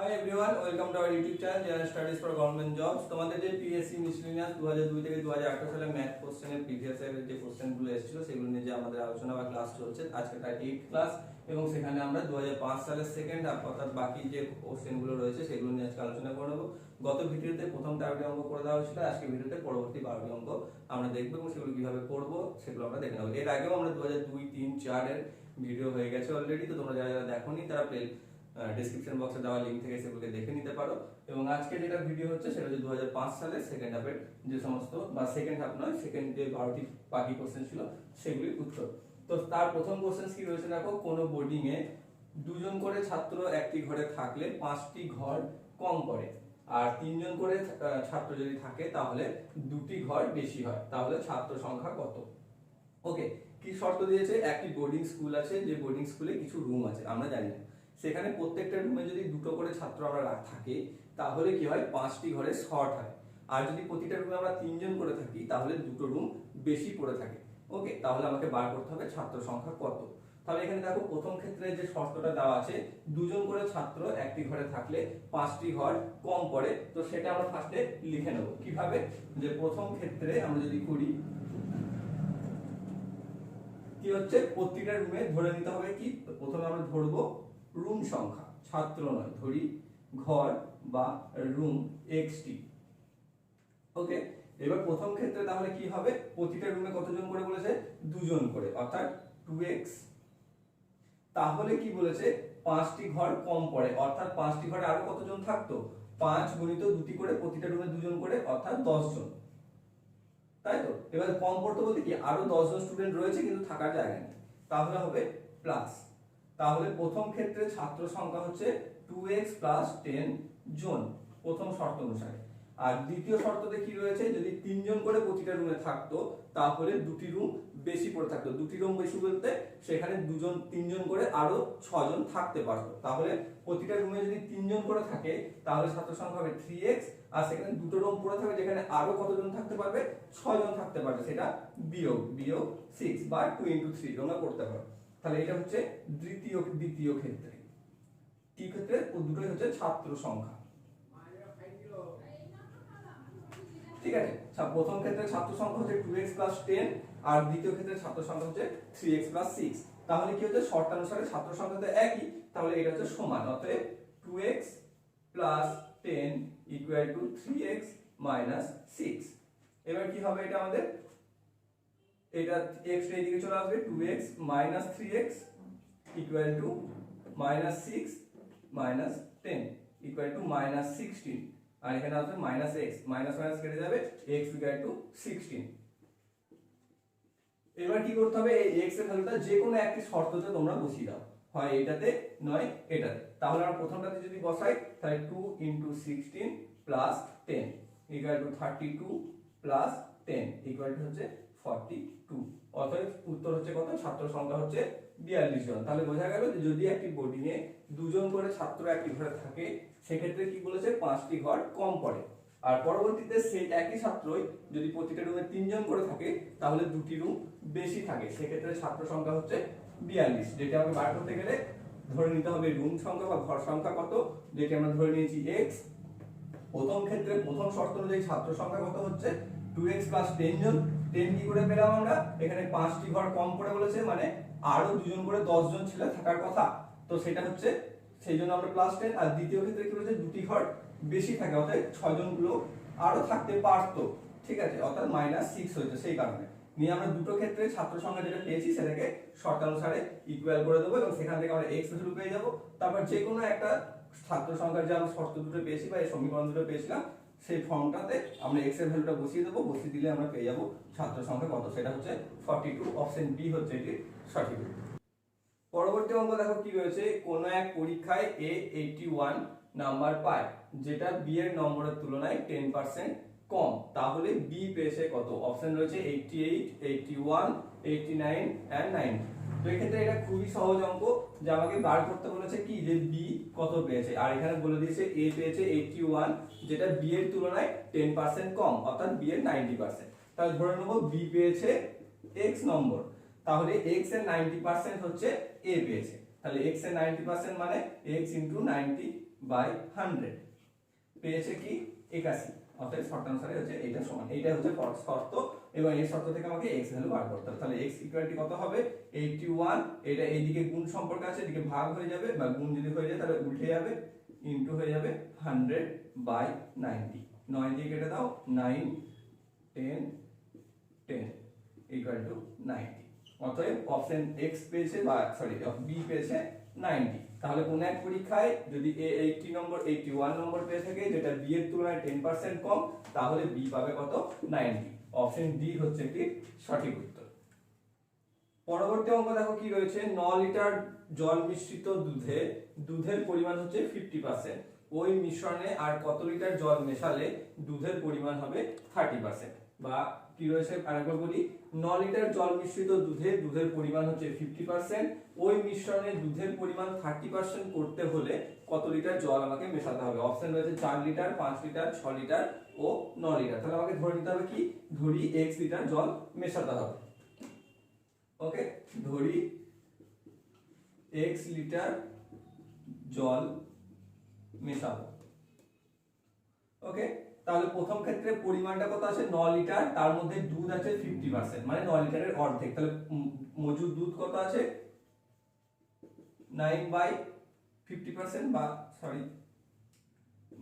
Hi everyone welcome to our YouTube channel general studies for government jobs তোমাদের যে PSC miscellaneous 2002 থেকে 2018 সালে math কোশ্চেনের প্রিভিয়াস ইয়ারের যে কোশ্চেনগুলো এসেছিল, সেগুলো নিয়ে যে আমাদের আলোচনা বা ক্লাস চলছে, আজকে তার এইট ক্লাস এবং সেখানে আমরা 2005 সালের সেকেন্ড হাফ অর্থাৎ বাকি যে কোশ্চেনগুলো রয়েছে, সেগুলো নিয়ে আজকে আলোচনা করে নেব। গত ভিডিওতে প্রথম তেরোটি অঙ্ক করে দেওয়া হয়েছিল, আজকে ভিডিওতে পরবর্তী বারোটি অঙ্ক আমরা দেখব এবং সেগুলো কীভাবে করব, সেগুলো আমরা দেখে নেব। এর আগেও আমরা 2002 তিন চারের ভিডিও হয়ে গেছে অলরেডি তো তোমরা যারা যারা দেখোনি, তারা প্লে ডিসক্রিপশন বক্সে দেওয়া লিঙ্ক থেকে সেগুলোকে দেখে নিতে পারো। এবং আজকে যেটা ভিডিও হচ্ছে, সেটা হচ্ছে দু সালের সেকেন্ড হাফের যে সমস্ত, বা সেকেন্ড হাফ নয় সেকেন্ড যে বারোটি বাকি কোশ্চেন ছিল, সেগুলির উত্তর। তো তার প্রথম কোশ্চেন কি রয়েছে দেখো, কোনো বোর্ডিংয়ে দুজন করে ছাত্র একটি ঘরে থাকলে পাঁচটি ঘর কম পড়ে। আর তিনজন করে ছাত্র যদি থাকে, তাহলে দুটি ঘর বেশি হয়। তাহলে ছাত্র সংখ্যা কত? ওকে কি শর্ত দিয়েছে? একটি বোর্ডিং স্কুল আছে, যে বোর্ডিং স্কুলে কিছু রুম আছে, আমরা জানি না। সেখানে প্রত্যেকটা রুমে যদি দুটো করে ছাত্র আমরা থাকি, তাহলে কি হয়? পাঁচটি ঘরে শর্ট হয়। আর যদি প্রতিটা রুমে আমরা তিনজন করে থাকি, তাহলে দুটো রুম বেশি পড়ে থাকে। ওকে তাহলে আমাকে বার করতে হবে ছাত্র সংখ্যা কত? তাহলে এখানে দেখো, প্রথম ক্ষেত্রে যে শর্তটা দেওয়া আছে, দুজন করে ছাত্র একটি ঘরে থাকলে পাঁচটি ঘর কম পড়ে। তো সেটা আমরা ফার্স্টে লিখে নেব। কীভাবে? যে প্রথম ক্ষেত্রে আমরা যদি করি, কি হচ্ছে? প্রত্যেকটা রুমে ধরে নিতে হবে কি? প্রথমে আমরা ধরবো রুম সংখ্যা। ছাত্র নয়, ধরি ঘর বা রুম এক্সটি ওকে? এবার প্রথম ক্ষেত্রে তাহলে কি হবে? প্রতিটা রুমে কতজন করে বলেছে? দুজন করে, অর্থাৎ টু এক্স তাহলে কি বলেছে? পাঁচটি ঘর কম পড়ে, অর্থাৎ পাঁচটি ঘরে আরও কতজন থাকতো? পাঁচ গুণিত দুটি করে প্রতিটা রুমে দুজন করে, অর্থাৎ দশজন। তাই তো? এবার কম পড়তে বলতে কি? আরও দশজন স্টুডেন্ট রয়েছে, কিন্তু থাকার জায়গা নেই। তাহলে হবে প্লাস তাহলে প্রথম ক্ষেত্রে ছাত্র সংখ্যা হচ্ছে টু এক্স প্লাস টেন জন, প্রথম শর্ত অনুসারে। আর দ্বিতীয় শর্ততে কি রয়েছে? যদি তিনজন করে প্রতিটা রুমে থাকতো, তাহলে দুটি রুম বেশি পড়ে থাকতো। দুটি রুম বেশি বলতে সেখানে দুজন, তিনজন করে আরও ছজন থাকতে পারতো। তাহলে প্রতিটা রুমে যদি তিনজন করে থাকে, তাহলে ছাত্র সংখ্যা হবে থ্রি এক্স আর সেখানে দুটো রুম পড়ে থাকবে যেখানে আরও কতজন থাকতে পারবে? ছজন থাকতে পারবে। সেটা বিয়োগ বিয়োগ সিক্স বা টু ইন্টু থ্রি তোমরা করতে পারো। তাহলে এটা হচ্ছে দ্বিতীয় দ্বিতীয় ক্ষেত্রে। কি ক্ষেত্রে? দুটোই হচ্ছে ছাত্র সংখ্যা। ঠিক আছে? প্রথম ক্ষেত্রে ছাত্র সংখ্যা হচ্ছে টু এক্স প্লাস টেন আর দ্বিতীয় ক্ষেত্রে ছাত্র সংখ্যা হচ্ছে থ্রি এক্স প্লাস সিক্স তাহলে কি হচ্ছে? শর্তানুসারে ছাত্র সংখ্যা তো একই, তাহলে এটা হচ্ছে সমান। অতএব two x plus ten equal to three x minus six এবার কি হবে এটা আমাদের? এটা এক্স এইদিকে চলে আসবে two x minus three x equal to minus six minus ten equal to minus sixteen আর এখানে আসবে এক্স মাইনাস মাইনাস কেটে যাবে টু সিক্সটিন এবার কি করতে হবে? এই এক্সের ভ্যালুটা যে কোনো একটি শর্ততে তোমরা বসিয়ে দাও। হয় এটাতে, নয় এটাতে। তাহলে আমরা প্রথমটাতে যদি বসাই, তাহলে two into sixteen plus ten equal to thirty two plus ten equal to হচ্ছে ফর্টি টু অতএব উত্তর হচ্ছে কত? ছাত্র সংখ্যা হচ্ছে বিয়াল্লিশ জন। তাহলে বোঝা গেল যদি একটি বোর্ডিং এ দুজন করে ছাত্র একটি ঘরে থাকে, সেক্ষেত্রে বলেছে? পাঁচটি ঘর কম আর পরবর্তীতে একই ছাত্রই যদি প্রতিটা রুমে তিনজন করে থাকে, তাহলে দুটি রুম বেশি থাকে। সেক্ষেত্রে ছাত্র সংখ্যা হচ্ছে বিয়াল্লিশ। যেটা আমাকে বার করতে গেলে ধরে নিতে হবে রুম সংখ্যা বা ঘর সংখ্যা কত? যেটি আমরা ধরে নিয়েছি এক্স প্রথম ক্ষেত্রে প্রথম শর্ত অনুযায়ী ছাত্র সংখ্যা কত হচ্ছে? টু এক্স প্লাস টেন জন। টেন কি করে পেলাম আমরা? এখানে পাঁচটি ঘর কম করে বলেছে মানে আরও দুজন করে দশ জন ছেলে থাকার কথা। তো সেটা হচ্ছে, সেই জন্য আমরা প্লাস টেন আর দ্বিতীয় ক্ষেত্রে কি বলেছে, দুটি ঘর বেশি থাকে অর্থাৎ ছজন লোক আরও থাকতে পারতো। ঠিক আছে? অর্থাৎ মাইনাস সিক্স হয়েছে সেই কারণে। নিয়ে আমরা দুটো ক্ষেত্রে ছাত্র সংখ্যা যেটা পেয়েছি, সেটাকে শর্তানুসারে ইকুয়াল করে দেবো এবং সেখান থেকে আমরা এক্স ভ্যালু পেয়ে যাব। তারপর যে কোনো একটা ছাত্র সংখ্যার যে আমরা শর্ত দুটো পেয়েছি বা এই সমীকরণ দুটো পেয়েছিলাম সেই ফর্মটাতে আমরা এক্সের ভ্যালুটা বসিয়ে দেবো, বসিয়ে দিলে আমরা পেয়ে যাব ছাত্র সংখ্যা কত? সেটা হচ্ছে ফর্টি টু অপশন বি হচ্ছে এটি সঠিক পরবর্তী অঙ্ক দেখো কি রয়েছে? কোন এক পরীক্ষায় এ এইটি ওয়ান নাম্বার পায়, যেটা বি এর নম্বরের তুলনায় টেন পার্সেন্ট কম। তাহলে বি পেয়েছে কত? অপশন রয়েছে eighty eight eighty one eighty nine and nine তো এক্ষেত্রে এটা খুবই সহজ অঙ্ক। যে আমাকে বার করতে বলেছে কি? যে বি কত পেয়েছে? আর এখানে বলে দিয়েছে এ পেয়েছে এইটটি ওয়ান যেটা বি এর তুলনায় টেন পার্সেন্ট কম, অর্থাৎ বি এর নাইনটি পার্সেন্ট তাহলে ধরে নেব বি পেয়েছে এক্স নম্বর। তাহলে এক্সের নাইনটি পার্সেন্ট হচ্ছে এ পেয়েছে। তাহলে এক্সের নাইনটি পার্সেন্ট মানে x into ninety by hundred পেয়েছে কি? একাশি। অর্থাৎ শর্ট আনসারে হচ্ছে এইটা সমান এইটা হচ্ছে শর্ত এবং এই শর্ত থেকে আমাকে এক্স ভ্যালু বার করতে হবে। তাহলে এক্স ইকুয়ালিটি কত হবে? এইটটি ওয়ান এটা এইদিকে গুণ সম্পর্ক আছে, এদিকে ভাগ হয়ে যাবে বা গুণ যদি হয়ে যায় তাহলে উল্টে যাবে ইনটু হয়ে যাবে হান্ড্রেড বাই নাইনটি নয় দিয়ে কেটে দাও nine ten ten equal to ninety অতএব অপশন এক্স পেয়েছে বা সরি বি পেয়েছে নাইনটি। তাহলে কোন এক পরীক্ষায় যদি এ এইটটি নম্বর, এইটটি ওয়ান নম্বর পেয়ে থাকে, যেটা বি এর তুলনায় টেন পার্সেন্ট কম, তাহলে বি পাবে কত? নাইনটি। অপশন ডি হচ্ছে একটি সঠিক উত্তর। পরবর্তী অঙ্ক দেখো কি রয়েছে? ন লিটার জল মিশ্রিত দুধে, দুধের পরিমাণ হচ্ছে ফিফটি পার্সেন্ট ওই মিশ্রণে আর কত লিটার জল মেশালে দুধের পরিমাণ হবে থার্টি পার্সেন্ট বা কি রয়েছে আরেকবার বলি ন লিটার জল মিশ্রিত দুধে, দুধের পরিমাণ হচ্ছে ফিফটি পার্সেন্ট ওই মিশ্রণে দুধের পরিমাণ থার্টি পার্সেন্ট করতে হলে কত লিটার জল আমাকে মেশাতে হবে? অপশন রয়েছে চার লিটার, পাঁচ লিটার, ছ লিটার ও ন লিটার। তাহলে আমাকে ধরে নিতে হবে কি? ধরি এক্স লিটার জল মেশাতে হবে। ওকে ধরি এক্স লিটার জল মেশাবো। ওকে তাহলে প্রথম ক্ষেত্রে পরিমাণটা কত আছে? ন লিটার, তার মধ্যে দুধ আছে ফিফটি পার্সেন্ট মানে ন লিটারের অর্ধেক। তাহলে মজুদ দুধ কত আছে? নাইন বাই ফিফটি পার্সেন্ট বা sorry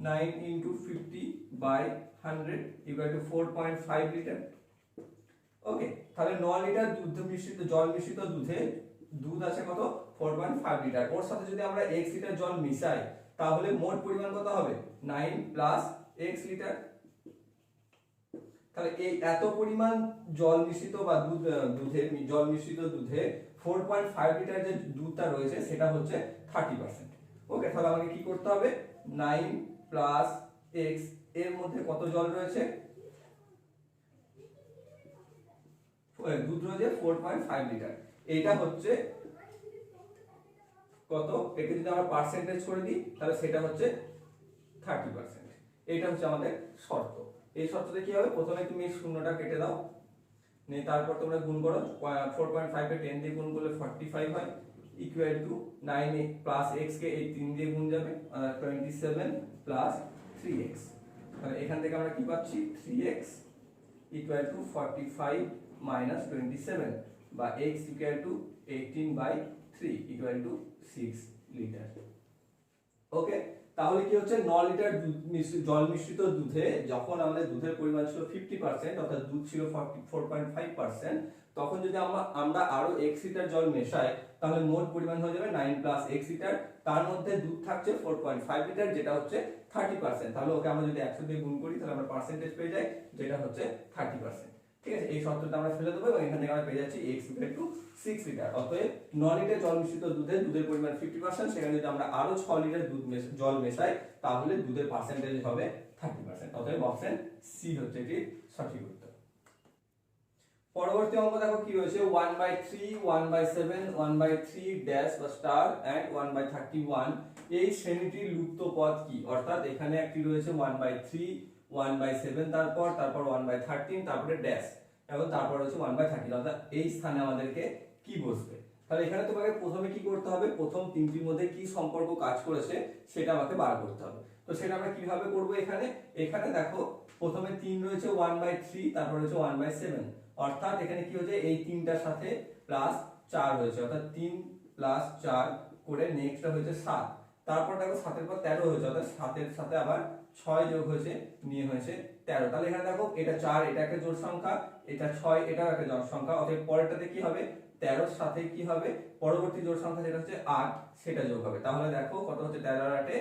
nine into fifty by hundred equal to four point five litre okay তাহলে ন লিটার দুধ মিশ্রিত, জল মিশ্রিত দুধে দুধ আছে কত? ফোর পয়েন্ট ফাইভ লিটার ওর সাথে যদি আমরা এক্স লিটার জল মিশাই, তাহলে মোট পরিমাণ কত হবে? নাইন প্লাস এক্স লিটার তাহলে এই এত পরিমাণ জল মিশ্রিত বা দুধ দুধে, জল মিশ্রিত দুধে ফোর পয়েন্ট ফাইভ লিটার যে দুধটা রয়েছে, সেটা হচ্ছে থার্টি পার্সেন্ট ওকে তাহলে আমাকে কি করতে হবে? নাইন প্লাস এক্সের মধ্যে কত জল রয়েছে? দুধ রয়েছে ফোর পয়েন্ট ফাইভ লিটার এইটা হচ্ছে কত? একে যদি আমরা পার্সেন্টেজ করে দিই, তাহলে সেটা হচ্ছে থার্টি পার্সেন্ট এইটা হচ্ছে আমাদের শর্ত। এই শর্ততে কি হবে? প্রথমে তুমি শূন্যটা কেটে দাও, নিয়ে তারপর তোমরা গুণ করো ফোর পয়েন্ট ফাইভ টেন দিয়ে গুণ করলে ফর্টি ফাইভ হয় equal to nine plus x কে এই তিন দিয়ে গুণ যাবে twenty seven plus three x তাহলে এখান থেকে আমরা কি পাচ্ছি? Three x equal to forty five minus twenty seven বা x equal to eighteen by three equal to six litre okay তাহলে কি হচ্ছে? ন লিটার জল মিশ্রিত দুধে যখন আমাদের দুধের পরিমাণ ছিল ফিফটি পার্সেন্ট অর্থাৎ দুধ ছিল forty four point five percent তখন যদি আমরা আমরা আরও এক্স লিটার জল মেশাই, তাহলে মোট পরিমাণ হয়ে যাবে নাইন প্লাস এক্স লিটার। তার মধ্যে দুধ থাকছে ফোর পয়েন্ট ফাইভ লিটার, যেটা হচ্ছে থার্টি পার্সেন্ট তাহলে ওকে আমরা যদি একশো দিয়ে গুণ করি, তাহলে আমরা পার্সেন্টেজ পেয়ে যাই, যেটা হচ্ছে থার্টি পার্সেন্ট ঠিক আছে? এই শর্তটা আমরা ফেলে এবং এখান থেকে আমরা পেয়ে যাচ্ছি এক্স ইকুয়াল লিটার অতএব ন লিটার জল মিশ্রিত দুধে, দুধের পরিমাণ ফিফটি পার্সেন্ট সেখানে যদি আমরা আরও ছ লিটার দুধ জল মেশাই, তাহলে দুধের পার্সেন্টেজ হবে থার্টি পার্সেন্ট অতএব অপশন সি হচ্ছে এটি সঠিক উত্তর। পরবর্তী অঙ্ক দেখো কি রয়েছে? One by three one by seven one by three dash বা star and one by thirty one এই শ্রেণীটির লুপ্ত পদ কি? অর্থাৎ এখানে একটি রয়েছে one by three one by seven তারপর তারপর ওয়ান বাই থার্টিন তারপরে ড্যাশ এবং তারপর হচ্ছে ওয়ান বাই থার্টিন অর্থাৎ এই স্থানে আমাদেরকে কি বসবে? তাহলে এখানে তোমাকে প্রথমে কি করতে হবে? প্রথম তিনটির মধ্যে কি সম্পর্ক কাজ করেছে, সেটা আমাকে বার করতে হবে। তো সেটা আমরা কীভাবে করব এখানে? এখানে দেখো, প্রথমে তিন রয়েছে ওয়ান বাই থ্রি তারপর রয়েছে ওয়ান বাই সেভেন অর্থাৎ এখানে কি হচ্ছে এই তিনটার সাথে প্লাস চার হয়েছে অর্থাৎ তিন প্লাস চার করে নেক্সটটা হয়েছে সাত। তারপর দেখো সাতের পর তেরো হয়েছে। অর্থাৎ সাতের সাথে আবার ছয় যোগ হয়েছে, নিয়ে হয়েছে তেরো। তাহলে এখানে দেখো, এটা চার, এটা একটা জোড় সংখ্যা, এটা ছয়, এটাও একটা জোড় সংখ্যা, অতএব পরেরটাতে কি হবে? তেরোর সাথে কি হবে? পরবর্তী জোড় সংখ্যা যেটা হচ্ছে আট, সেটা যোগ হবে। তাহলে দেখো কত হচ্ছে তেরো আটে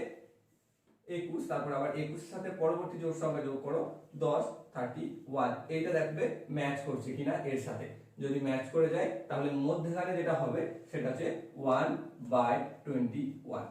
একুশ, তারপর আবার একুশের সাথে পরবর্তী জোড় সংখ্যা যোগ করো, দশ থার্টি ওয়ান এইটা দেখবে ম্যাচ করছে কিনা এর সাথে। যদি ম্যাচ করে যায়, তাহলে মধ্যখানে যেটা হবে, সেটা হচ্ছে one by twenty one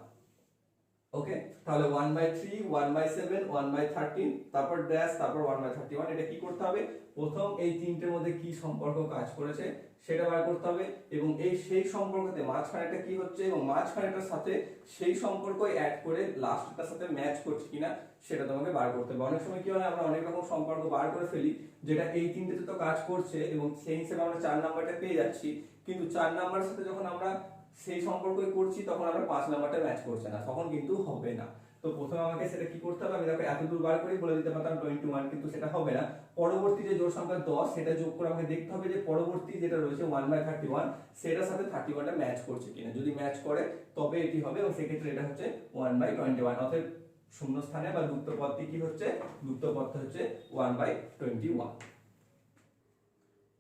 okay তাহলে one by three one by seven one by thirteen তারপর ড্যাশ তারপর ওয়ান বাই থার্টি ওয়ান এটা কি করতে হবে? প্রথম এই তিনটের মধ্যে কি সম্পর্ক কাজ করেছে, সেটা বার করতে হবে এবং এই সেই সম্পর্কতে মাঝখানেটা কি হচ্ছে এবং মাঝখানেটার সাথে সেই সম্পর্ক অ্যাড করে লাস্টটার সাথে ম্যাচ করছে কিনা, সেটা তোমাকে বার করতে হবে। অনেক সময় কি হয়, আমরা অনেক রকম সম্পর্ক বার করে ফেলি, যেটা এই তিনটেতে তো কাজ করছে এবং সেই হিসেবে আমরা চার নাম্বারটা পেয়ে যাচ্ছি, কিন্তু চার নাম্বারের সাথে যখন আমরা সেই সম্পর্কই করছি, তখন আমরা পাঁচ নাম্বারটা ম্যাচ করছে না, তখন কিন্তু হবে না। তো প্রথমে আমাকে সেটা কি করতে হবে? আমি দেখো এত দূর বার করেই বলে দিতে পারতাম টোয়েন্টি ওয়ান কিন্তু সেটা হবে না। পরবর্তী যে জোর সংখ্যা দশ, সেটা যোগ করে আমাকে দেখতে হবে যে পরবর্তী যেটা রয়েছে ওয়ান বাই থার্টি ওয়ান সেটার সাথে থার্টি ওয়ানটা ম্যাচ করছে কিনা। যদি ম্যাচ করে, তবে এটি হবে এবং সেক্ষেত্রে এটা হচ্ছে ওয়ান বাই টোয়েন্টি ওয়ান অর্থাৎ শূন্য স্থানে বা যুক্ত পদটি কি হচ্ছে? যুক্ত পদটা হচ্ছে ওয়ান বাই টোয়েন্টি ওয়ান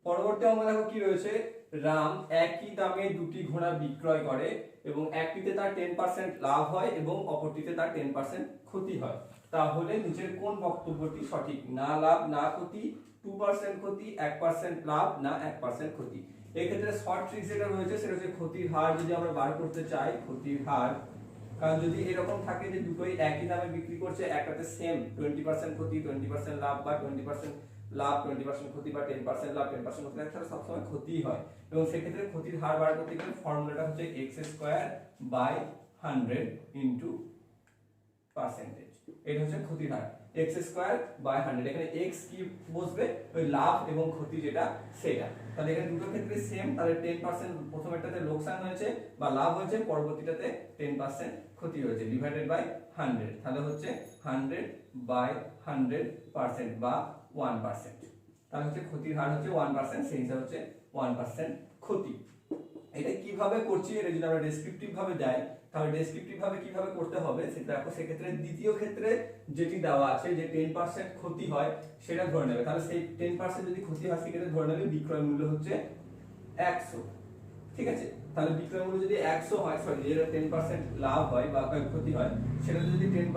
পরবর্তী অঙ্ক দেখো কি রয়েছে? রাম একই দামে দুটি ঘোড়া বিক্রয় করে এবং একটিতে তার টেন পার্সেন্ট লাভ হয় এবং অপরটিতে তার টেন পার্সেন্ট ক্ষতি হয়। তাহলে নিচের কোন বক্তব্যটি সঠিক? না লাভ, না ক্ষতি টু পার্সেন্ট ক্ষতি, এক পার্সেন্ট লাভ, না এক পার্সেন্ট ক্ষতি। এক্ষেত্রে শর্ট ট্রিক যেটা রয়েছে সেটা হচ্ছে ক্ষতির হার যদি আমরা বার করতে চাই, ক্ষতির হার। কারণ যদি এরকম থাকে যে দুটোই একই দামে বিক্রি করছে, একটাতে সেম টোয়েন্টি পার্সেন্ট ক্ষতি টোয়েন্টি পার্সেন্ট লাভ বা টোয়েন্টি পার্সেন্ট লাভ টোয়েন্টি পার্সেন্ট ক্ষতি বা টেন পার্সেন্ট লাভ টেন পার্সেন্ট ক্ষতি, তাহলে সবসময় ক্ষতি হয়। এবং সেক্ষেত্রে ক্ষতির হার বার করতে গেলে ফর্মুলাটা হচ্ছে x square by hundred into percentage এটা হচ্ছে ক্ষতির হার। এক্স স্কোয়ার বাই হান্ড্রেড এখানে এক্স কি বসবে? ওই লাভ এবং ক্ষতি যেটা, সেটা। তাহলে এখানে দুটো ক্ষেত্রে সেম তাহলে টেন পার্সেন্ট প্রথমেরটাতে লোকসান হয়েছে বা লাভ হয়েছে, পরবর্তীটাতে টেন পার্সেন্ট ক্ষতি হয়েছে ডিভাইডেড বাই হান্ড্রেড তাহলে হচ্ছে হান্ড্রেড বাই হান্ড্রেড পার্সেন্ট বা ওয়ান পার্সেন্ট তাহলে হচ্ছে ক্ষতির হার হচ্ছে ওয়ান পার্সেন্ট সেই হিসাবে হচ্ছে ওয়ান পার্সেন্ট ক্ষতি। এটা কীভাবে করছি এটা যদি আমরা ডেসক্রিপটিভ ভাবে যাই তাহলে ডেসক্রিপটিভ ভাবে কীভাবে করতে হবে সেটা দেখো, সেক্ষেত্রে দ্বিতীয় ক্ষেত্রে যেটি দেওয়া আছে যে টেন পার্সেন্ট ক্ষতি হয়, সেটা ধরে নেবে। তাহলে সেই টেন পার্সেন্ট যদি ক্ষতি হয়, সেক্ষেত্রে ধরে নেবে বিক্রয় মূল্য হচ্ছে একশো। ঠিক আছে? তাহলে বিক্রয় মূল্য যদি একশো হয় সরি যেটা টেন পার্সেন্ট লাভ হয় বা ক্ষতি হয়, সেটা যদি টেন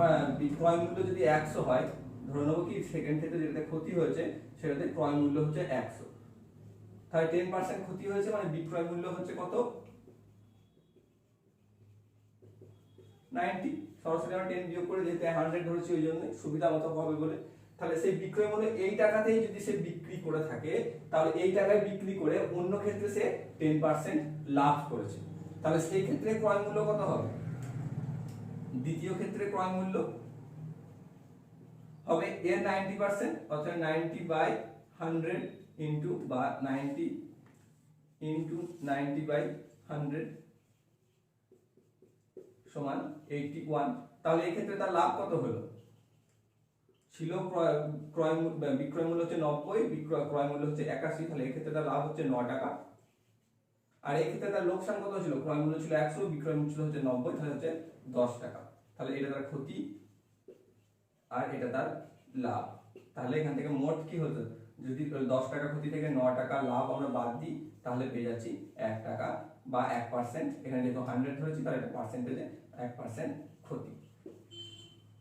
বিক্রয় মূল্য যদি একশো হয়, ধরে নেব কি সেকেন্ড ক্ষেত্রে যেটা ক্ষতি হয়েছে সেটাতে ক্রয় মূল্য হচ্ছে একশো। তাহলে টেন পার্সেন্ট ক্ষতি হয়েছে মানে বিক্রয় মূল্য হচ্ছে কত? নাইনটি সরাসরি আমরা টেন বিয়োগ করে যেহেতু হান্ড্রেড ধরেছি, ওই জন্য সুবিধা মতো হবে বলে। তাহলে সেই বিক্রয় মূল্য এই টাকাতেই যদি সে বিক্রি করে থাকে, তাহলে এই টাকায় বিক্রি করে অন্য ক্ষেত্রে সে টেন পার্সেন্ট লাভ করেছে। তাহলে সেই ক্ষেত্রে ক্রয় মূল্য কত হবে? দ্বিতীয় ক্ষেত্রে ক্রয় মূল্য হবে এর নাইনটি পার্সেন্ট অর্থাৎ নাইনটি বাই হান্ড্রেড ইন্টু বা ninety into ninety by hundred সমান এইটি ওয়ান তাহলে এই ক্ষেত্রে তার লাভ কত হলো? ছিল ক্রয় ক্রয় বিক্রয় মূল্য হচ্ছে নব্বই, বিক্রয়, ক্রয় মূল্য হচ্ছে একাশি, তাহলে এই ক্ষেত্রে তার লাভ হচ্ছে ন টাকা। আর এই ক্ষেত্রে তার লোকসান কত ছিল ক্রয় মূল্য ছিল একশো, বিক্রয় মূল্য হচ্ছে নব্বই, তাহলে হচ্ছে দশ টাকা। তাহলে এটা তার ক্ষতি আর এটা তার লাভ। তাহলে এখান থেকে মোট কি হতো? যদি দশ টাকা ক্ষতি থেকে ন টাকা লাভ আমরা বাদ দিই, তাহলে পেয়ে যাচ্ছি এক টাকা বা এক পার্সেন্ট এখানে যেহেতু হান্ড্রেড ধরেছি, তাহলে এটা পার্সেন্টেজে এক পার্সেন্ট ক্ষতি।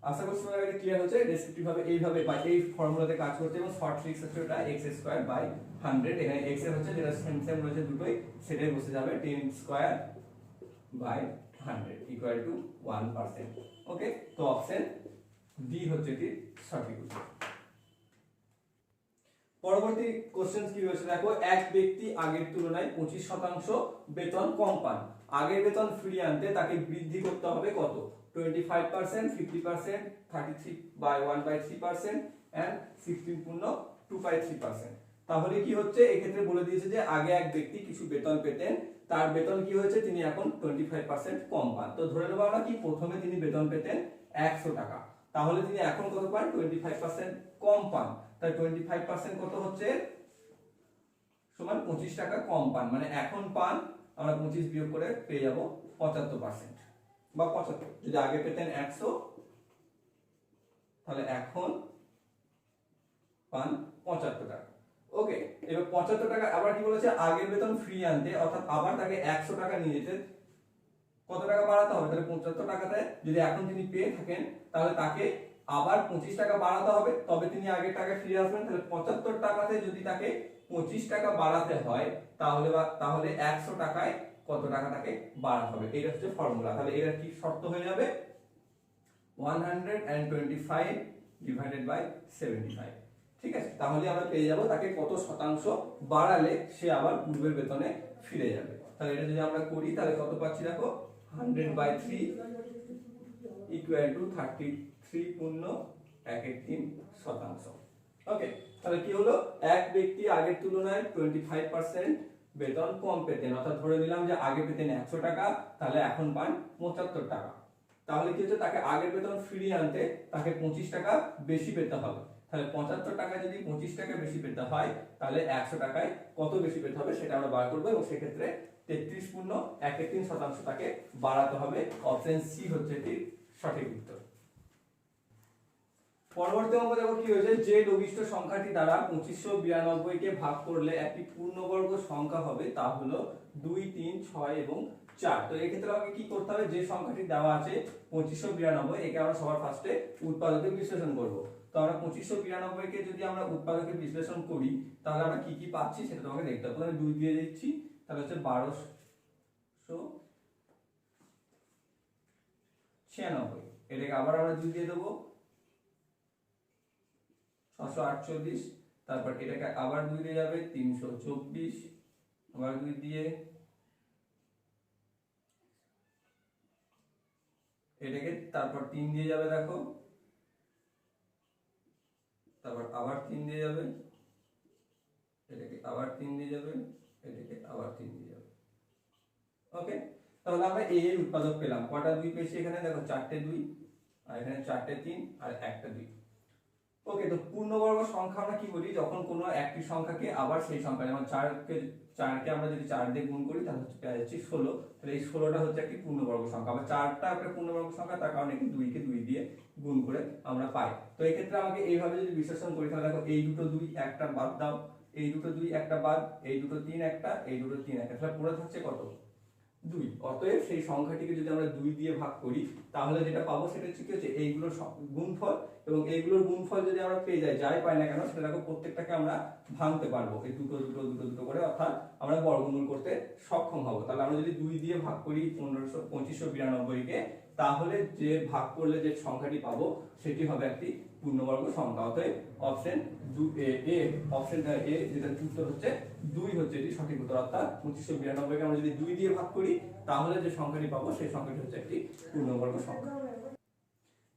আশা করছি তোমাদের এটা ক্লিয়ার হচ্ছে। ডেসক্রিপটিভ ভাবে এইভাবে বা এই ফর্মুলাতে কাজ করছে এবং শর্ট ট্রিক্স হচ্ছে ওটা এক্স স্কোয়ার বাই হান্ড্রেড এখানে এক্সের হচ্ছে যেটা সেম সেম রয়েছে দুটোই, সেটাই বসে যাবে ten square by hundred equal to one percent okay তো অপশন ডি হচ্ছে এটির সঠিক উত্তর। পরবর্তী কোশ্চেন কি রয়েছে? দেখো, এক ব্যক্তি আগের তুলনায় পঁচিশ শতাংশ বেতন কম পান। আগের বেতন ফিরিয়ে আনতে তাকে বৃদ্ধি করতে হবে কত? Twenty five percent fifty percent thirty three by one by three percent and sixteen পূর্ণ টু বাই থ্রি পার্সেন্ট তাহলে কি হচ্ছে? এক্ষেত্রে বলে দিয়েছে যে আগে এক ব্যক্তি কিছু বেতন পেতেন, তার বেতন কি হয়েছে? তিনি এখন টোয়েন্টি ফাইভ পার্সেন্ট কম পান। তো ধরে নেব আমরা কি প্রথমে তিনি বেতন পেতেন একশো টাকা। তাহলে তিনি এখন কত পান? টোয়েন্টি ফাইভ পার্সেন্ট কম পান। তাই টোয়েন্টি ফাইভ পার্সেন্ট কত হচ্ছে? সমান পঁচিশ টাকা কম পান। মানে এখন পান, আমরা পঁচিশ বিয়োগ করে পেয়ে যাব পঁচাত্তর পার্সেন্ট বা পঁচাত্তর। যদি আগে পেতেন একশো, তাহলে এখন পান পঁচাত্তর টাকা। ওকে এবার পঁচাত্তর টাকা আবার কি বলেছে? আগের বেতন ফ্রি আনতে, অর্থাৎ আবার তাকে একশো টাকা নিয়ে যেতে কত টাকা বাড়াতে হবে? তাহলে পঁচাত্তর টাকাতে যদি এখন তিনি পেয়ে থাকেন, তাহলে তাকে আবার পঁচিশ টাকা বাড়াতে হবে। তবে তিনি আগের টাকা ফিরে আসবেন, তাহলে পঁচাত্তর টাকাতে যদি তাকে পঁচিশ টাকা বাড়াতে হয়, তাহলে বা, তাহলে একশো টাকায় কত টাকা তাকে বাড়াতে হবে? এটা হচ্ছে ফর্মুলা তাহলে এটা কি শর্ত হয়ে যাবে? One hundred and twenty five divided by seventy five ঠিক আছে? তাহলে আমরা পেয়ে যাব, তাকে কত শতাংশ বাড়ালে সে আবার পূর্বের বেতনে ফিরে যাবে। তাহলে এটা যদি আমরা করি, তাহলে কত পাচ্ছি দেখো? Hundred by three equal to thirty three পূর্ণ এক এক তিন শতাংশ। ওকে তাহলে কি হলো? এক ব্যক্তি আগের তুলনায় টোয়েন্টি ফাইভ পার্সেন্ট বেতন কম পেতেন। অর্থাৎ ধরে নিলাম যে আগে পেতেন একশো টাকা, তাহলে এখন পান পঁচাত্তর টাকা। তাহলে কি হচ্ছে? তাকে আগের বেতন ফিরিয়ে আনতে তাকে পঁচিশ টাকা বেশি পেতে হবে। তাহলে পঁচাত্তর টাকায় যদি পঁচিশ টাকা বেশি পেতে হয়, তাহলে একশো টাকায় কত বেশি পেতে হবে সেটা আমরা বার করব এবং সেক্ষেত্রে তেত্রিশ পূর্ণ এক তিন শতাংশ তাকে বাড়াতে হবে। অপশন সি হচ্ছে এটির সঠিক উত্তর। পরবর্তী অঙ্ক দেখো কি হয়েছে? যে লঘিষ্ঠ সংখ্যাটি দ্বারা পঁচিশশো বিরানব্বই কে ভাগ করলে একটি পূর্ণবর্গ সংখ্যা হবে তা হলো দুই, তিন, ছয় এবং চার। তো এক্ষেত্রে আমাকে কি করতে হবে? যে সংখ্যাটি দেওয়া আছে পঁচিশশো বিরানব্বই, একে আমরা সবার ফার্স্টে উৎপাদকে বিশ্লেষণ করব। তো আমরা পঁচিশশো বিরানব্বই কে যদি আমরা উৎপাদকে বিশ্লেষণ করি, তাহলে আমরা কি কি পাচ্ছি সেটা তোমাকে দেখতে হবে। দুই দিয়ে দিচ্ছি তাহলে হচ্ছে বারোশো ছিয়ানব্বই। এটাকে আবার আমরা দুই দিয়ে দেবো। ছশো আটচল্লিশ, তারপর এটাকে আবার দুই দিয়ে যাবে, তিনশো চব্বিশ। আবার দুই দিয়ে এটাকে তারপর তিন দিয়ে যাবে, দেখো। তারপর আবার তিন দিয়ে যাবে। এটাকে আবার তিন দিয়ে যাবে। এটাকে আবার তিন দিয়ে যাবে। ওকে তাহলে আমরা এ এর উৎপাদক পেলাম। কটা দুই পেয়েছি এখানে? দেখো, চারটে দুই, আর এখানে চারটে তিন, আর একটা দুই। ওকে তো পূর্ণবর্গ সংখ্যা আমরা কি বলি? যখন কোনো একটি সংখ্যাকে আবার সেই সংখ্যা, যেমন চারকে চারকে আমরা যদি চার দিয়ে গুণ করি, তাহলে হচ্ছে পেয়ে যাচ্ছি ষোলো। তাহলে এই ষোলোটা হচ্ছে একটি পূর্ণবর্গ সংখ্যা। আবার চারটা একটা পূর্ণবর্গ সংখ্যা, তার কারণে দুইকে দুই দিয়ে গুণ করে আমরা পাই। তো এই ক্ষেত্রে আমাকে এইভাবে যদি বিশ্লেষণ করি, তাহলে দেখো, এই দুটো দুই একটা বাদ দাও। এই দুটো দুই একটা বাদ, এই দুটো তিন একটা, এই দুটো তিন একটা। তাহলে পুরো থাকছে কত? দুই। অতএব সেই সংখ্যাটিকে যদি আমরা দুই দিয়ে ভাগ করি, তাহলে যেটা পাবো সেটা হচ্ছে কি হচ্ছে এইগুলোর গুণফল এবং এইগুলোর গুণফল যদি আমরা পেয়ে যাই যাই পাই না কেন, সেটা দেখো প্রত্যেকটাকে আমরা ভাঙতে পারব। এই দুটো দুটো দুটো দুটো করে অর্থাৎ আমরা বর্গমূল করতে সক্ষম হব। তাহলে আমরা যদি দুই দিয়ে ভাগ করি পনেরোশো, পঁচিশশো বিরানব্বইকে, তাহলে যে ভাগ করলে যে সংখ্যাটি পাবো, সেটি হবে একটি পূর্ণবর্গ সংখ্যা অতএব অপশন এ অপশন এ যেটা উত্তর হচ্ছে, দুই হচ্ছে, এটি সঠিক উত্তর। অর্থাৎ পঁচিশশো বিরানব্বইকে আমরা যদি দুই দিয়ে ভাগ করি, তাহলে যে সংখ্যাটি পাবো, সেই সংখ্যাটি হচ্ছে একটি পূর্ণবর্গ সংখ্যা।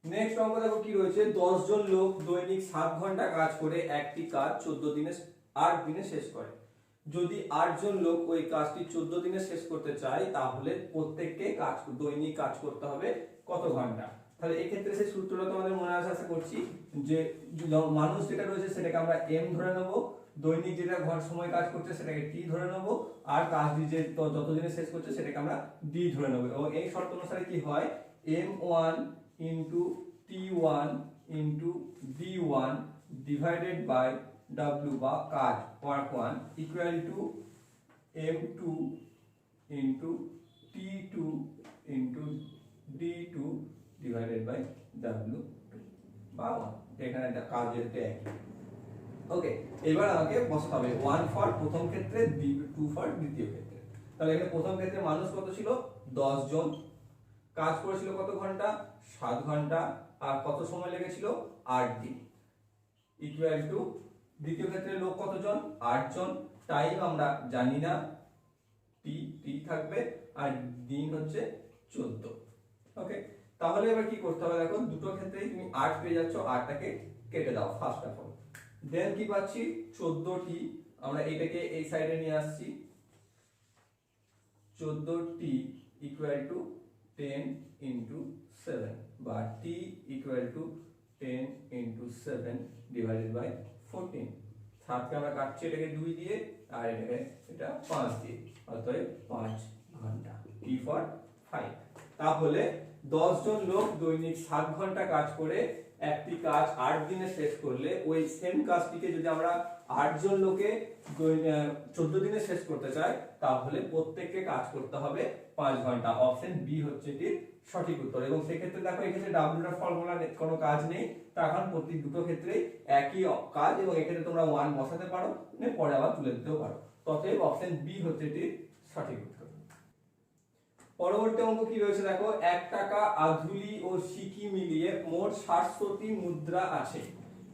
নেক্সট অঙ্ক দেখো কি রয়েছে। জন লোক দৈনিক সাত ঘণ্টা কাজ করে, একটি কাজ চোদ্দ দিনে আট দিনে শেষ করে। যদি আট জন লোক ওই কাজটি চোদ্দ দিনে শেষ করতে চায়, তাহলে প্রত্যেককে কাজ দৈনিক কাজ করতে হবে কত ঘণ্টা? তাহলে এক্ষেত্রে সেই সূত্রটা তোমাদের মনে আছে, আশা করছি, যে মানুষ যেটা রয়েছে সেটাকে আমরা এম ধরে নেব, দৈনিক যেটা ঘর সময় কাজ করছে সেটাকে টি ধরে নেব, আর কাজটি যে দিনে শেষ করছে সেটাকে আমরা ডি ধরে নেব। এবং এই শর্ত অনুসারে কি হয়? M one into T one into D one divided by W বা কাজ work one equal to M two into T two into D two divided by W বা এখানে একটা কাজের এক ওকে এবার আমাকে বসাতে হবে ওয়ান ফর প্রথম ক্ষেত্রে টু ফর দ্বিতীয় ক্ষেত্রে। তাহলে এখানে প্রথম ক্ষেত্রে মানুষ কত ছিল? দশ জন। কাজ করেছিল কত ঘণ্টা? সাত ঘণ্টা। আর কত সময় লেগেছিল? আট দিন। ইকুয়াল টু দ্বিতীয় ক্ষেত্রে লোক কতজন আট জন। টাইম আমরা জানি না। টি টি থাকবে। আর দিন হচ্ছে চোদ্দ। ওকে তাহলে এবার কি করতে হবে দেখো, দুটো ক্ষেত্রেই তুমি আট পেয়ে যাচ্ছ, আটটাকে কেটে দাও ফার্স্ট অফ অল দেন কি পাচ্ছি? চোদ্দটি, আমরা এটাকে এই সাইডে নিয়ে আসছি। চোদ্দটি equal to ten into seven বা T equal to ten into seven divided by fourteen সাতকে আমরা কাটছি এটাকে দুই দিয়ে, আর এটাকে এটা পাঁচ দিয়ে, অতএব পাঁচ ঘণ্টা টি ফর ফাইভ তাহলে দশ জন লোক দৈনিক সাত ঘণ্টা কাজ করে, একটি কাজ আট দিনে শেষ করলে, ওই সেম কাজটিকে যদি আমরা আট জন লোকে চোদ্দ দিনে শেষ করতে চাই, তাহলে প্রত্যেককে কাজ করতে হবে পাঁচ ঘণ্টা। অপশন বি হচ্ছে এটির সঠিক উত্তর। এবং সেক্ষেত্রে দেখো এক্ষেত্রে ডাব্লিউটার ফর্মুলা কোনো কাজ নেই, তা এখন প্রতি দুটো ক্ষেত্রে একই কাজ, এবং এক্ষেত্রে তোমরা ওয়ান বসাতে পারো পরে আবার তুলে দিতেও পারো। ততএব অপশন বি হচ্ছে এটির সঠিক উত্তর। পরবর্তী অঙ্ক কি রয়েছে দেখো? এক টাকা আধুলি ও সিকি মিলিয়ে মোট সাতশোটি মুদ্রা আছে।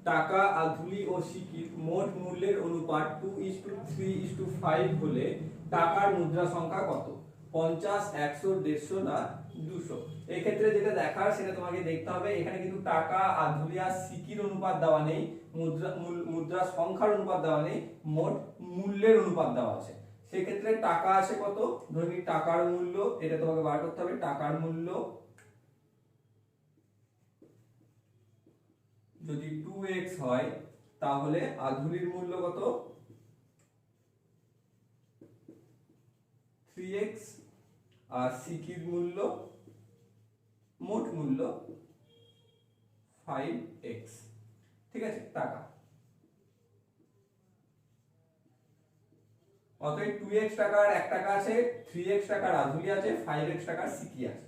টাকা আধুলি ও সিকির মোট মূল্যের অনুপাত two is to three is to five হলে টাকার মুদ্রা সংখ্যা কত? পঞ্চাশ, একশো, দেড়শো না দুশো। এক্ষেত্রে যেটা দেখার, সেটা তোমাকে দেখতে হবে, এখানে কিন্তু টাকা আধুলি আর সিকির অনুপাত দেওয়া নেই, মুদ্রা মুদ্রা সংখ্যার অনুপাত দেওয়া নেই, মোট মূল্যের অনুপাত দেওয়া আছে। সেক্ষেত্রে টাকা আছে কত? দৈনিক টাকার মূল্য, এটা তোমাকে বার করতে হবে, টাকার মূল্য। যদি টু এক্স হয়, তাহলে আধুনির মূল্য কত? থ্রি এক্স আর সিকির মূল্য, মোট মূল্য ফাইভ এক্স ঠিক আছে? টাকা। অতএব টু এক্স টাকার এক টাকা আছে থ্রি এক্স টাকার আধুলি আছে ফাইভ এক্স টাকার সিকি আছে।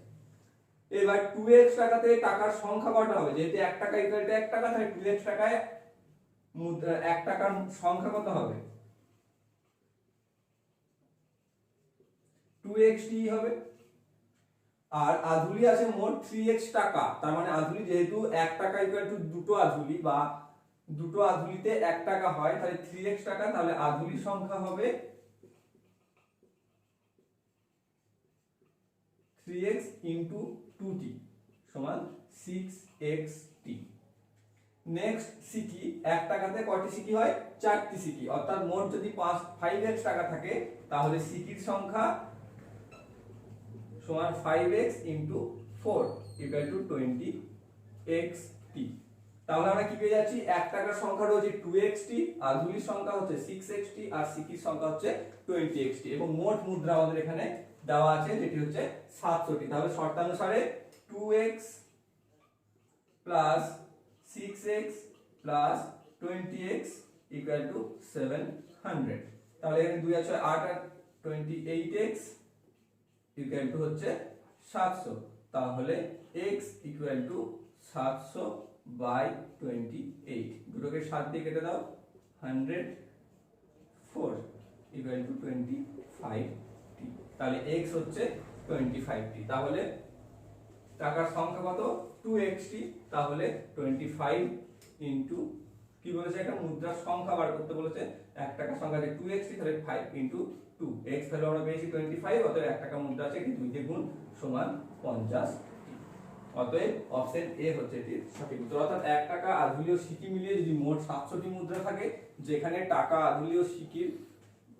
এবার টু এক্স টাকাতে টাকার সংখ্যা কটা হবে? যেহেতু এক টাকা ইকুয়াল এক টাকা, তাহলে টু এক্স টাকায় মুদ্রা, এক টাকার সংখ্যা কত হবে? টু এক্স টি হবে। আর আধুলি আছে মোট থ্রি এক্স টাকা। তার মানে আধুলি যেহেতু এক টাকা ইকুয়াল টু দুটো আধুলি বা দুটো আধুলিতে এক টাকা হয়, তাহলে থ্রি এক্স টাকা, তাহলে আধুলির সংখ্যা হবে থ্রি এক্স ইন্টু টু টি সমান সিক্স এক্স টি নেক্সট সিকি এক টাকাতে কয়টি সিকি হয়? চারটি সিকি অর্থাৎ মোট যদি পাঁচ ফাইভ এক্স টাকা থাকে, তাহলে সিকির সংখ্যা সমান five x into four equal to twenty x টি তাহলে আমরা কি পেয়ে যাচ্ছি? এক টাকার সংখ্যা রয়েছে টু এক্স টি আর দুলির সংখ্যা হচ্ছে সিক্স এক্স টি আর সিকির সংখ্যা হচ্ছে টোয়েন্টি এক্স টি এবং মোট মুদ্রা আমাদের এখানে দেওয়া আছে, যেটি হচ্ছে সাতশোটি তাহলে শর্তানুসারে two x plus six x plus twenty x equal to seven hundred তাহলে এখানে দুই আছে আট আর twenty eight x equal to হচ্ছে সাতশো। তাহলে এক্স ইকুয়াল টু সাতশো বাই টোয়েন্টি এইট দুটোকে সাত দিয়ে কেটে দাও hundred four equal to twenty five তাহলে এক্স হচ্ছে টোয়েন্টি ফাইভ টি তাহলে টাকার সংখ্যা কত? টু এক্স টি তাহলে টোয়েন্টি ফাইভ ইন্টু কি বলেছে একটা? মুদ্রার সংখ্যা বার করতে বলেছে, এক টাকার সংখ্যা যে টু এক্স তাহলে five into two x value আমরা পেয়েছি টোয়েন্টি ফাইভ অতএব এক টাকা মুদ্রা আছে কি? দুই গুণ সমান পঞ্চাশ অতএব অপশন এ হচ্ছে এটির সঠিক উত্তর। অর্থাৎ এক টাকা আধুলি সিকি মিলিয়ে যদি মোট সাতশোটি মুদ্রা থাকে, যেখানে টাকা আধুলি সিকির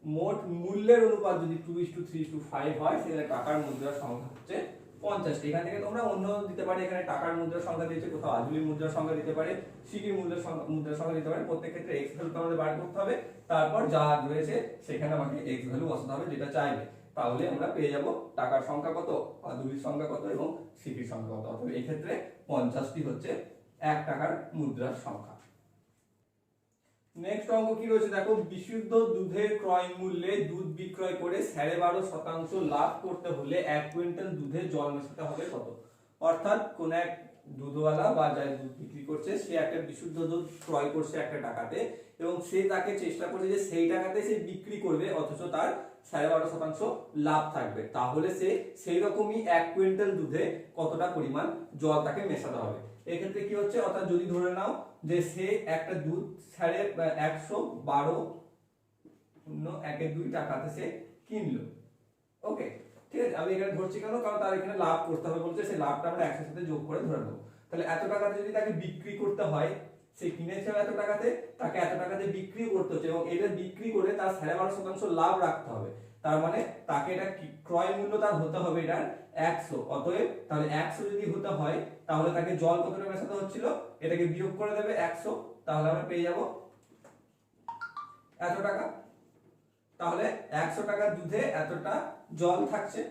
মোট মূল্যের অনুপাত যদি two is to three to five হয় সেখানে টাকার মুদ্রার সংখ্যা হচ্ছে পঞ্চাশটি এখান থেকে তোমরা অন্য দিতে পারে, এখানে টাকার মুদ্রার সংখ্যা দিয়েছে কোথাও আধুলির মুদ্রার সংখ্যা দিতে পারে সিকির মুদ্রার মুদ্রার সংখ্যা দিতে পারে, প্রত্যেক ক্ষেত্রে এক্স ভ্যালু আমাদের বার করতে হবে। তারপর যা রয়েছে, সেখানে আমাকে এক্স ভ্যালু বসাতে হবে, যেটা চাইবে। তাহলে আমরা পেয়ে যাব টাকার সংখ্যা কত আধুলির সংখ্যা কত এবং সিকির সংখ্যা কত। অর্থাৎ এই ক্ষেত্রে পঞ্চাশটি হচ্ছে এক টাকার মুদ্রার সংখ্যা। নেক্সট অঙ্ক কি রয়েছে দেখো, বিশুদ্ধ দুধের ক্রয় মূল্যে দুধ বিক্রয় করে সাড়ে বারো শতাংশ লাভ করতে হলে এক কুইন্টাল দুধে জল মেশাতে হবে কত? অর্থাৎ কোন এক দুধওয়ালা বা যাই দুধ বিক্রি করছে, সে একটা বিশুদ্ধ দুধ ক্রয় করছে একটা টাকাতে এবং সে তাকে চেষ্টা করছে যে সেই টাকাতে সে বিক্রি করবে, অথচ তার সাড়ে বারো শতাংশ লাভ থাকবে। তাহলে সে সেই রকমই এক কুইন্টাল দুধে কতটা পরিমাণ জল তাকে মেশাতে হবে? এক্ষেত্রে কি হচ্ছে? অর্থাৎ যদি ধরে নাও যে সে একটা দুধ সাড়ে একশো বারো শূন্য একের দুই টাকাতে সে কিনলো। ওকে, ঠিক আছে, আমি এখানে ধরছি কেন? কারণ তার এখানে লাভ করতে হবে বলছে সেই লাভটা আমরা একসাথে সাথে যোগ করে ধরে নেব। তাহলে এত টাকাতে যদি তাকে বিক্রি করতে হয়, সে কিনেছে এত টাকাতে, তাকে এত টাকাতে বিক্রি করতে হচ্ছে এবং এটা বিক্রি করে তার সাড়ে বারো শতাংশ লাভ রাখতে হবে। তার মানে তাকে এটা ক্রয় মূল্য তার হতে হবে এটার একশো। অতএব তাহলে একশো যদি হতে হয়, তাহলে তাকে জল কতটা মেশাতে হচ্ছিল? এটাকে বিয়োগ করে দেবে একশো। তাহলে আমরা পেয়ে যাব এত টাকা। তাহলে একশো টাকার দুধে এতটা জল থাকছে।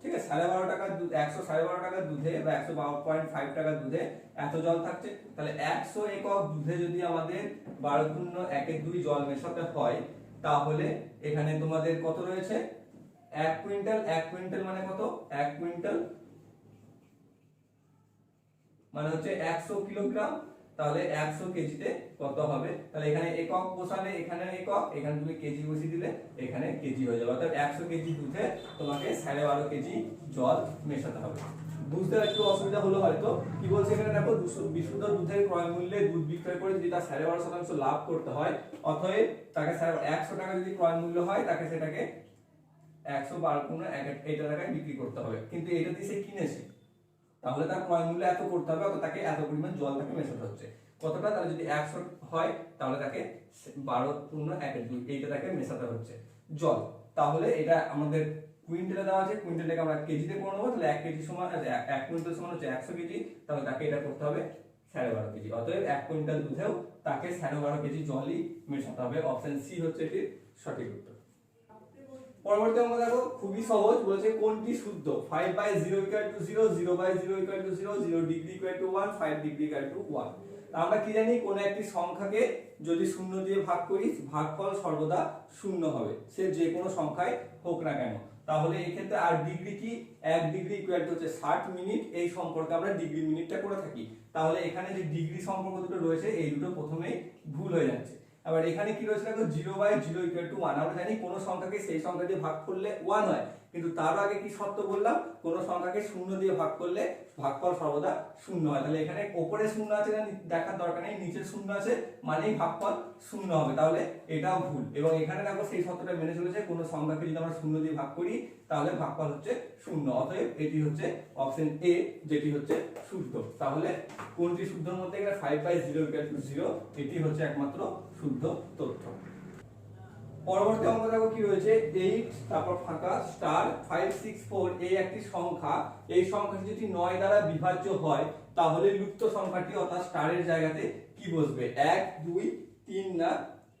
ঠিক আছে? সাড়ে বারো টাকার দুধ একশো সাড়ে বারো টাকার দুধে বা একশো বারো পয়েন্ট ফাইভ টাকার দুধে এত জল থাকছে। তাহলে একশো একক দুধে যদি আমাদের বারো পূর্ণ একের দুই জল মেশাতে হয় তাহলে এখানে তোমাদের কত রয়েছে? এক কুইন্টাল এক কুইন্টাল মানে কত? এক কুইন্টাল। মানে হচ্ছে একশো কিলোগ্রাম। তাহলে একশো কেজিতে কত হবে? তাহলে এখানে একক বসালে এখানে একক, এখানে তুমি কেজি বসিয়ে দিলে এখানে কেজি হয়ে যাবে। অর্থাৎ একশো কেজি দুধে তোমাকে সাড়ে বারো কেজি জল মেশাতে হবে। বুঝতে একটু অসুবিধা হলো হয়তো। কি বলছে এখানে দেখো বিশুদ্ধ দুধের ক্রয় মূল্যে দুধ বিক্রয় করে যদি তার সাড়ে বারো শতাংশ লাভ করতে হয়, অতএব তাকে একশো টাকা যদি ক্রয় মূল্য হয়, তাকে সেটাকে একশো বারো পনেরো এইটা টাকায় বিক্রি করতে হবে। কিন্তু এটা দিয়ে সে কিনেছে। তাহলে তার ক্রয় মূল্য এত করতে হবে অত তাকে এত পরিমাণ জল তাকে মেশাতে হচ্ছে। কতটা? তাহলে যদি একশো হয়, তাহলে তাকে বারো পূর্ণ এক এইটা তাকে মেশাতে হচ্ছে। জল, তাহলে এটা আমাদের কুইন্টালে দেওয়া আছে, কুইন্টালটাকে আমরা কেজিতে করে নেব, তাহলে এক কেজি সমান আছে এক- কুইন্টাল সমান হচ্ছে একশো কেজি, তাহলে তাকে এটা করতে হবে সাড়ে বারো কেজি। অতএব এক কুইন্টাল দুধেও তাকে সাড়ে বারো কেজি জলই মেশাতে হবে। অপশন সি হচ্ছে এটির সঠিক উত্তর। পরবর্তী অঙ্ক দেখো, খুবই সহজ, বলেছে কোনটি শুদ্ধ? Five by zero equal to zero zero by zero equal to zero zero degree equal to one five degree equal to one আমরা কি জানি? কোন একটি সংখ্যাকে যদি শূন্য দিয়ে ভাগ করি, ভাগফল সর্বদা শূন্য হবে। সে যে কোনো সংখ্যায় হোক না কেন। তাহলে এই ক্ষেত্রে আর ডিগ্রি কি? এক ডিগ্রি ইকুয়াল টু হচ্ছে ষাট মিনিট। এই সম্পর্কে আমরা ডিগ্রি মিনিটটা করে থাকি। তাহলে এখানে যে ডিগ্রি সম্পর্ক দুটো রয়েছে, এই দুটো প্রথমেই ভুল হয়ে যাচ্ছে। আবার এখানে কি রয়েছে দেখো? Zero by zero equal to one আমরা জানি কোনো সংখ্যাকে সেই সংখ্যা দিয়ে ভাগ করলে ওয়ান হয়। কিন্তু তার আগে কি শর্ত বললাম? কোনো সংখ্যাকে শূন্য দিয়ে ভাগ করলে ভাগফল সর্বদা শূন্য হয়। তাহলে এখানে ওপরে শূন্য আছে না দেখার দরকার নেই, নিচে শূন্য আছে, মানেই ভাগফল শূন্য হবে। তাহলে এটাও ভুল। এবং এখানে দেখো সেই শর্তটা মেনে চলেছে, কোনো সংখ্যাকে যদি আমরা শূন্য দিয়ে ভাগ করি, তাহলে ভাগফল হচ্ছে শূন্য। অতএব এটি হচ্ছে অপশন এ যেটি হচ্ছে শুদ্ধ। তাহলে কোনটি শুদ্ধর মধ্যে? এখানে ফাইভ বাই জিরো জিরো এটি হচ্ছে একমাত্র শুদ্ধ তথ্য। পরবর্তী অঙ্ক দেখো কি রয়েছে? এইট তারপর ফাঁকা স্টার ফাইভ সিক্স ফোর এই একটি সংখ্যা। এই সংখ্যাটি যদি নয় দ্বারা বিভাজ্য হয়, তাহলে লুপ্ত সংখ্যাটি অর্থাৎ স্টারের জায়গাতে কি বসবে? এক, দুই, তিন, না,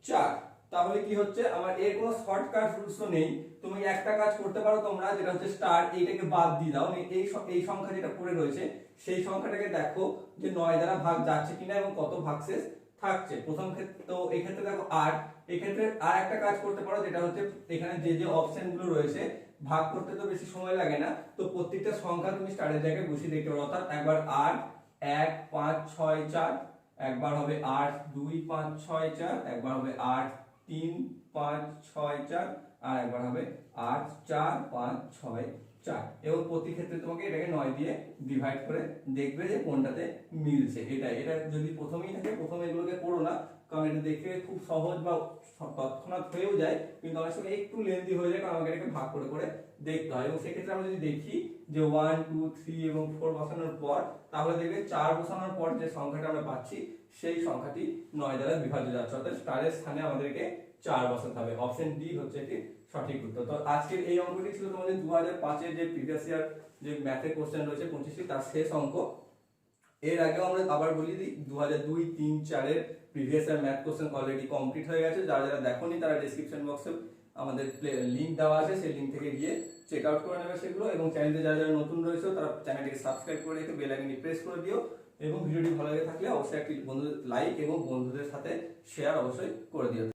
চার। তাহলে কি হচ্ছে? আমার এর কোনো শর্টকাট রুলস নেই। তুমি একটা কাজ করতে পারো তোমরা, যেটা হচ্ছে স্টার এইটাকে বাদ দিয়ে দাও। এই এই সংখ্যা যেটা পড়ে রয়েছে, সেই সংখ্যাটাকে দেখো যে নয় দ্বারা ভাগ যাচ্ছে কিনা এবং কত ভাগশেষ থাকছে। প্রথম ক্ষেত্রে তো এই ক্ষেত্রে দেখো আট এক্ষেত্রে আর একটা কাজ করতে পারো, যেটা হচ্ছে এখানে যে যে অপশনগুলো রয়েছে, ভাগ করতে তো বেশি সময় লাগে না। তো প্রত্যেকটা সংখ্যা তুমি স্টারের জায়গায় বসিয়ে দেখতে পারো। অর্থাৎ একবার আট, এক, পাঁচ, ছয়, চার, একবার হবে আট, দুই, পাঁচ, ছয়, চার, একবার হবে আট, তিন, পাঁচ, ছয়, চার, আর একবার হবে আট, চার, পাঁচ, ছয়। চার। এবং প্রতি ক্ষেত্রে তোমাকে এটাকে নয় দিয়ে ডিভাইড করে দেখবে যে কোনটাতে মিলছে। এটা এটা যদি প্রথমেই থাকে, প্রথমে এগুলোকে করো না, কারণ এটা দেখে খুব সহজ বা তৎক্ষণাৎ হয়েও যায়, কিন্তু অনেক সময় একটু লেন্দি হয়ে যায়, কারণ আমাকে এটাকে ভাগ করে করে দেখতে হয়। এবং সেক্ষেত্রে আমরা যদি দেখি যে ওয়ান টু থ্রি এবং ফোর বসানোর পর, তাহলে দেখবে চার বসানোর পর যে সংখ্যাটা আমরা পাচ্ছি, সেই সংখ্যাটি নয় দ্বারা বিভাজ্য যাচ্ছে। অর্থাৎ স্টারের স্থানে আমাদেরকে চার বছর হবে অপশন ডি হচ্ছে এটি সঠিক উত্তর। তো আজকের এই অঙ্কটি ছিল তোমাদের দু হাজার পাঁচের যে প্রিভিয়াস ইয়ার যে ম্যাথের কোশ্চেন রয়েছে পঁচিশটি, তার শেষ অঙ্ক। এর আগেও আমরা আবার বলি দিই দু হাজার দুই তিন চারের previous year math question already complete হয়ে গেছে। যারা যারা দেখোনি, তারা ডিসক্রিপশন বক্সে আমাদের লিঙ্ক দেওয়া আছে, সেই লিঙ্ক থেকে গিয়ে চেক আউট করে নেবে সেগুলো। এবং চ্যানেলে যারা যারা নতুন রয়েছে, তারা চ্যানেলটিকে সাবস্ক্রাইব করে রেখে বেল আইকনটি প্রেস করে দিও। এবং ভিডিওটি ভালো লেগে থাকলে অবশ্যই একটি বন্ধু লাইক এবং বন্ধুদের সাথে শেয়ার অবশ্যই করে দিও।